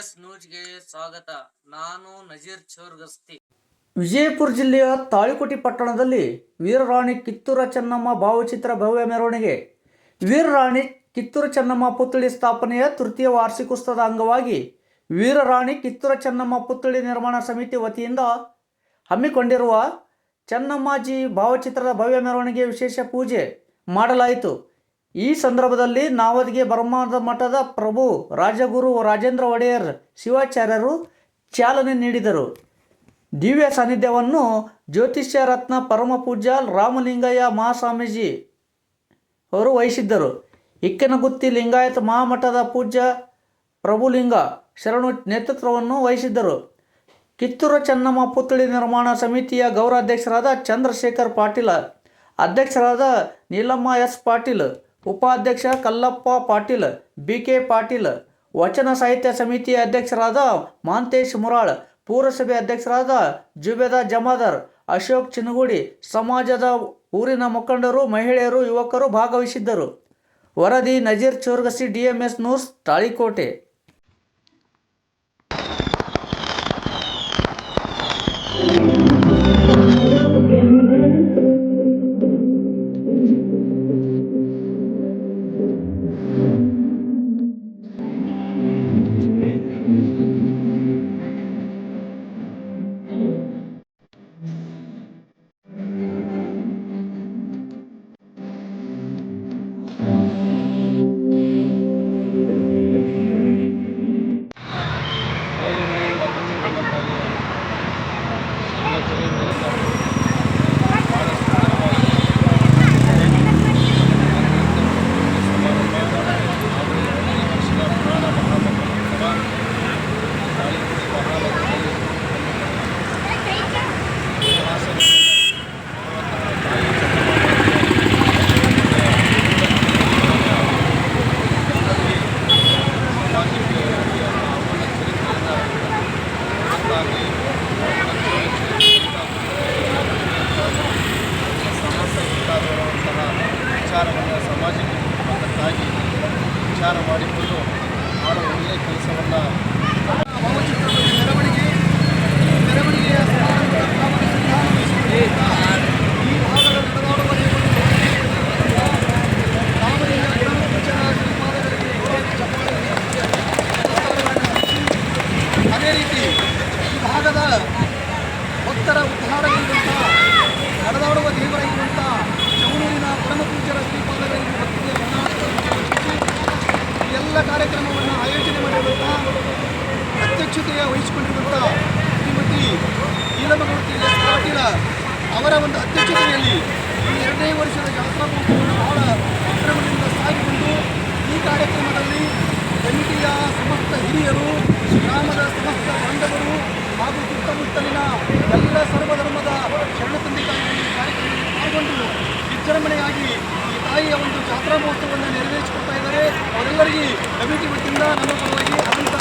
DMS ನ್ಯೂಸ್ಗೆ ಸ್ವಾಗತ. ನಾನು ನಜೀರ್ ಚೋರ್ಗಸ್ತಿ. ವಿಜಯಪುರ ಜಿಲ್ಲೆಯ ತಾಳಿಕೋಟಿ ಪಟ್ಟಣದಲ್ಲಿ ವೀರರಾಣಿ ಕಿತ್ತೂರ ಚೆನ್ನಮ್ಮ ಭಾವಚಿತ್ರ ಭವ್ಯ ಮೆರವಣಿಗೆ. ವೀರರಾಣಿ ಕಿತ್ತೂರು ಚೆನ್ನಮ್ಮ ಪುತ್ಥಳಿ ಸ್ಥಾಪನೆಯ ತೃತೀಯ ವಾರ್ಷಿಕೋತ್ಸವದ ಅಂಗವಾಗಿ ವೀರರಾಣಿ ಕಿತ್ತೂರ ಚೆನ್ನಮ್ಮ ಪುತ್ಥಳಿ ನಿರ್ಮಾಣ ಸಮಿತಿ ವತಿಯಿಂದ ಹಮ್ಮಿಕೊಂಡಿರುವ ಚೆನ್ನಮ್ಮಾಜಿ ಭಾವಚಿತ್ರದ ಭವ್ಯ ಮೆರವಣಿಗೆ ವಿಶೇಷ ಪೂಜೆ ಮಾಡಲಾಯಿತು. ಈ ಸಂದರ್ಭದಲ್ಲಿ ನಾವದಿಗೆ ಬ್ರಹ್ಮಾಂಡ ಮಠದ ಪ್ರಭು ರಾಜಗುರು ರಾಜೇಂದ್ರ ಒಡೆಯರ್ ಶಿವಾಚಾರ್ಯರು ಚಾಲನೆ ನೀಡಿದರು. ದಿವ್ಯ ಸಾನ್ನಿಧ್ಯವನ್ನು ಜ್ಯೋತಿಷ್ಯ ರತ್ನ ಪರಮ ಪೂಜ್ಯ ರಾಮಲಿಂಗಯ್ಯ ಮಹಾಸ್ವಾಮೀಜಿ ಅವರು ವಹಿಸಿದ್ದರು. ಇಕ್ಕನಗುತ್ತಿ ಲಿಂಗಾಯತ ಮಹಾಮಠದ ಪೂಜ್ಯ ಪ್ರಭುಲಿಂಗ ಶರಣು ನೇತೃತ್ವವನ್ನು ವಹಿಸಿದ್ದರು. ಕಿತ್ತೂರು ಚೆನ್ನಮ್ಮ ಪುತ್ಥಳಿ ನಿರ್ಮಾಣ ಸಮಿತಿಯ ಗೌರವಾಧ್ಯಕ್ಷರಾದ ಚಂದ್ರಶೇಖರ್ ಪಾಟೀಲ, ಅಧ್ಯಕ್ಷರಾದ ನೀಲಮ್ಮ ಎಸ್ ಪಾಟೀಲ್ ಉಪಾಧ್ಯಕ್ಷ ಕಲ್ಲಪ್ಪ ಪಾಟೀಲ್ ಬಿ ಕೆ ಪಾಟೀಲ್, ವಚನ ಸಾಹಿತ್ಯ ಸಮಿತಿಯ ಅಧ್ಯಕ್ಷರಾದ ಮಾಂತೇಶ್ ಮುರಾಳ್, ಪೂರಸಭೆ ಅಧ್ಯಕ್ಷರಾದ ಜುಬೇದ ಜಮಾದಾರ್, ಅಶೋಕ್ ಚಿನಗುಡಿ ಸಮಾಜದ ಊರಿನ ಮುಖಂಡರು, ಮಹಿಳೆಯರು, ಯುವಕರು ಭಾಗವಹಿಸಿದ್ದರು. ವರದಿ ನಜೀರ್ ಚೋರ್ಗಸಿ ಡಿಎಂಎಸ್ ನ್ಯೂಸ್, ತಾಳಿಕೋಟೆ. ಸಮಾಜಕ್ಕೆ ವಿಚಾರ ಮಾಡಿಕೊಂಡು ಮಾಡುವ ಒಳ್ಳೆಯ ಕೆಲಸವನ್ನು ಮೆರವಣಿಗೆ ಮೆರವಣಿಗೆಯ ಅವರ ಒಂದು ಅಧ್ಯಕ್ಷತೆಯಲ್ಲಿ ಈ ಎರಡನೇ ವರ್ಷದ ಯಾತ್ರಾಭೋತ್ಸವವನ್ನು ಬಹಳ ಅಕ್ರಮದಿಂದ ಸಾಗಿಕೊಂಡು ಈ ಕಾರ್ಯಕ್ರಮದಲ್ಲಿ ಕಮಿಟಿಯ ಸಮಸ್ತ ಹಿರಿಯರು, ಗ್ರಾಮದ ಸಮಸ್ತ ಬಾಂಧವರು ಹಾಗೂ ಸುತ್ತಮುತ್ತಲಿನ ಎಲ್ಲ ಸರ್ವಧರ್ಮದ ಶರಣ ಸಂಧಿಕಾರದಲ್ಲಿ ಕಾರ್ಯಕ್ರಮದಲ್ಲಿ ಪಾಲ್ಗೊಂಡು ವಿಜೃಂಭಣೆಯಾಗಿ ಈ ತಾಯಿಯ ಒಂದು ಜಾತ್ರಾ ಮಹೋತ್ಸವವನ್ನು ನೆರವೇರಿಸಿಕೊಡ್ತಾ ಇದ್ದಾರೆ. ಅವರೆಲ್ಲರಿಗೆ ಕಮಿಟಿ ವತಿಯಿಂದ ನಮ್ಮ ಪರವಾಗಿ ಅನಂತ